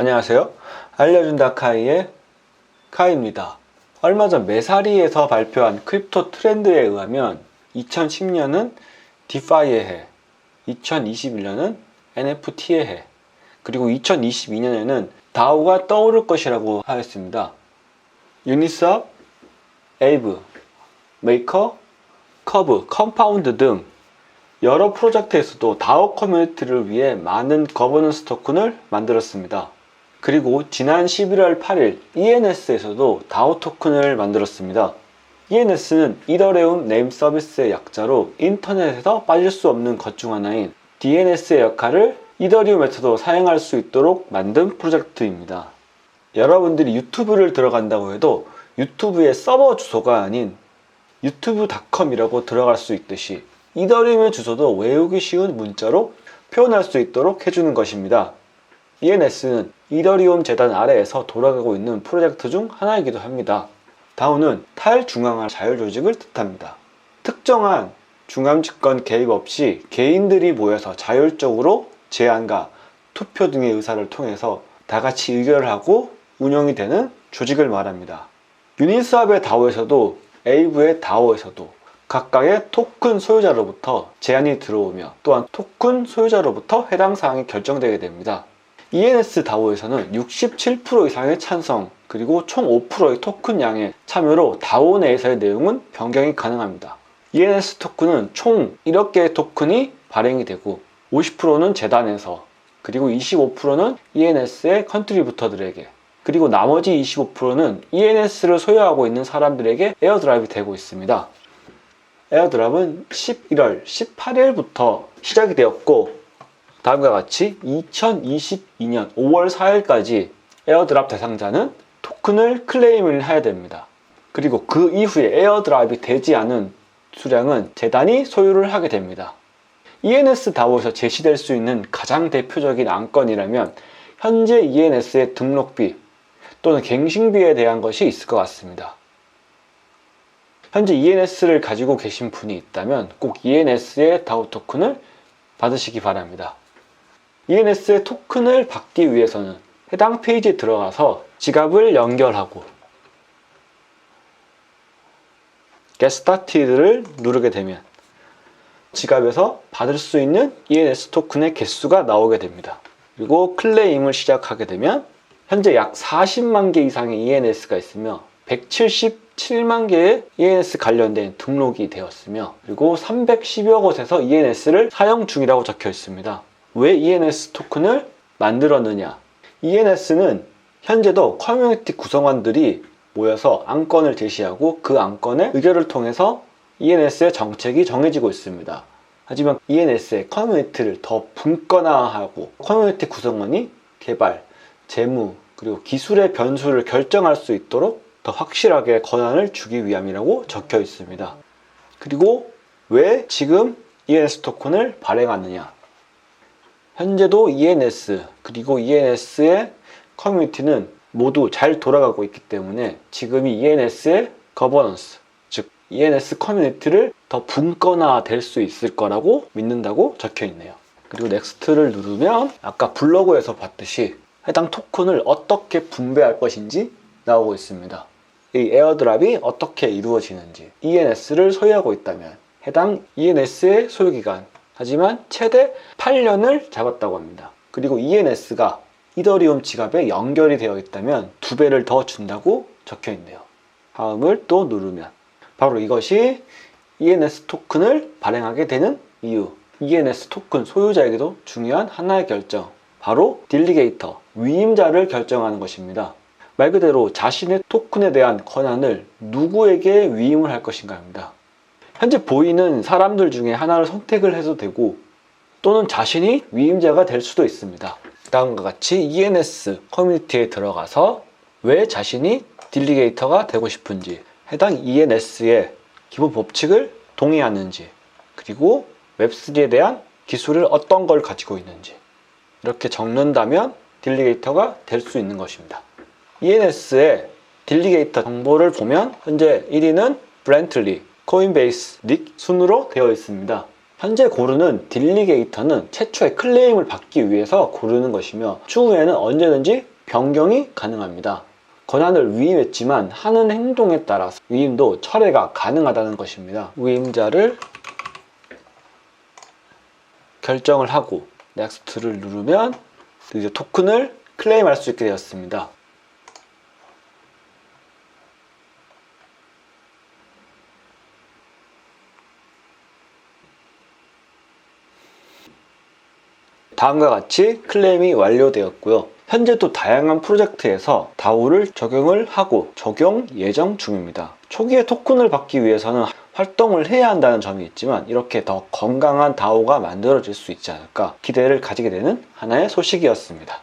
안녕하세요. 알려준다 카이의 카이입니다. 얼마 전 메사리에서 발표한 크립토 트렌드에 의하면 2010년은 디파이의 해, 2021년은 NFT의 해, 그리고 2022년에는 다오가 떠오를 것이라고 하였습니다. 유니스업, 에이브, 메이커, 커브, 컴파운드 등 여러 프로젝트에서도 다오 커뮤니티를 위해 많은 거버넌스 토큰을 만들었습니다. 그리고 지난 11월 8일 ENS에서도 다오 토큰을 만들었습니다. ENS는 이더레움 네임 서비스의 약자로 인터넷에서 빠질 수 없는 것 중 하나인 DNS의 역할을 이더리움에서도 사용할 수 있도록 만든 프로젝트입니다. 여러분들이 유튜브를 들어간다고 해도 유튜브의 서버 주소가 아닌 유튜브닷컴이라고 들어갈 수 있듯이 이더리움의 주소도 외우기 쉬운 문자로 표현할 수 있도록 해주는 것입니다. ENS는 이더리움 재단 아래에서 돌아가고 있는 프로젝트 중 하나이기도 합니다. 다오는 탈중앙화 자율조직을 뜻합니다. 특정한 중앙집권 개입 없이 개인들이 모여서 자율적으로 제안과 투표 등의 의사를 통해서 다 같이 의결을 하고 운영이 되는 조직을 말합니다. 유니스왑의 다오에서도 에이브의 다오에서도 각각의 토큰 소유자로부터 제안이 들어오며 또한 토큰 소유자로부터 해당 사항이 결정되게 됩니다. ENS 다오에서는 67% 이상의 찬성 그리고 총 5%의 토큰 양의 참여로 다오 내에서의 내용은 변경이 가능합니다. ENS 토큰은 총 1억 개의 토큰이 발행이 되고 50%는 재단에서 그리고 25%는 ENS의 컨트리부터들에게 그리고 나머지 25%는 ENS를 소유하고 있는 사람들에게 에어드랍이 되고 있습니다. 에어드랍은 11월 18일부터 시작이 되었고 다음과 같이 2022년 5월 4일까지 에어드랍 대상자는 토큰을 클레임을 해야 됩니다. 그리고 그 이후에 에어드랍이 되지 않은 수량은 재단이 소유를 하게 됩니다. ENS 다오에서 제시될 수 있는 가장 대표적인 안건이라면 현재 ENS의 등록비 또는 갱신비에 대한 것이 있을 것 같습니다. 현재 ENS를 가지고 계신 분이 있다면 꼭 ENS의 다오 토큰을 받으시기 바랍니다. ENS의 토큰을 받기 위해서는 해당 페이지에 들어가서 지갑을 연결하고 Get Started를 누르게 되면 지갑에서 받을 수 있는 ENS 토큰의 개수가 나오게 됩니다. 그리고 클레임을 시작하게 되면 현재 약 40만 개 이상의 ENS가 있으며 177만 개의 ENS 관련된 등록이 되었으며 그리고 310여 곳에서 ENS를 사용 중이라고 적혀 있습니다. 왜 ENS 토큰을 만들었느냐? ENS는 현재도 커뮤니티 구성원들이 모여서 안건을 제시하고 그 안건의 의결을 통해서 ENS의 정책이 정해지고 있습니다. 하지만 ENS의 커뮤니티를 더 분권화하고 커뮤니티 구성원이 개발, 재무, 그리고 기술의 변수를 결정할 수 있도록 더 확실하게 권한을 주기 위함이라고 적혀 있습니다. 그리고 왜 지금 ENS 토큰을 발행하느냐? 현재도 ENS 그리고 ENS의 커뮤니티는 모두 잘 돌아가고 있기 때문에 지금이 ENS의 거버넌스 즉 ENS 커뮤니티를 더 분권화 될 수 있을 거라고 믿는다고 적혀 있네요. 그리고 넥스트를 누르면 아까 블로그에서 봤듯이 해당 토큰을 어떻게 분배할 것인지 나오고 있습니다. 이 에어드랍이 어떻게 이루어지는지 ENS를 소유하고 있다면 해당 ENS의 소유기간 하지만 최대 8년을 잡았다고 합니다. 그리고 ENS가 이더리움 지갑에 연결이 되어 있다면 두 배를 더 준다고 적혀 있네요. 다음을 또 누르면 바로 이것이 ENS 토큰을 발행하게 되는 이유. ENS 토큰 소유자에게도 중요한 하나의 결정. 바로 딜리게이터, 위임자를 결정하는 것입니다. 말 그대로 자신의 토큰에 대한 권한을 누구에게 위임을 할 것인가입니다. 현재 보이는 사람들 중에 하나를 선택을 해도 되고 또는 자신이 위임자가 될 수도 있습니다. 다음과 같이 ENS 커뮤니티에 들어가서 왜 자신이 딜리게이터가 되고 싶은지 해당 ENS의 기본 법칙을 동의하는지 그리고 웹3에 대한 기술을 어떤 걸 가지고 있는지 이렇게 적는다면 딜리게이터가 될 수 있는 것입니다. ENS의 딜리게이터 정보를 보면 현재 1위는 브렌틀리, 코인베이스, 닉 순으로 되어 있습니다. 현재 고르는 딜리게이터는 최초의 클레임을 받기 위해서 고르는 것이며 추후에는 언제든지 변경이 가능합니다. 권한을 위임했지만 하는 행동에 따라서 위임도 철회가 가능하다는 것입니다. 위임자를 결정을 하고 넥스트를 누르면 이제 토큰을 클레임할 수 있게 되었습니다. 다음과 같이 클레임이 완료되었고요. 현재 또 다양한 프로젝트에서 다오를 적용을 하고 적용 예정 중입니다. 초기에 토큰을 받기 위해서는 활동을 해야 한다는 점이 있지만 이렇게 더 건강한 다오가 만들어질 수 있지 않을까 기대를 가지게 되는 하나의 소식이었습니다.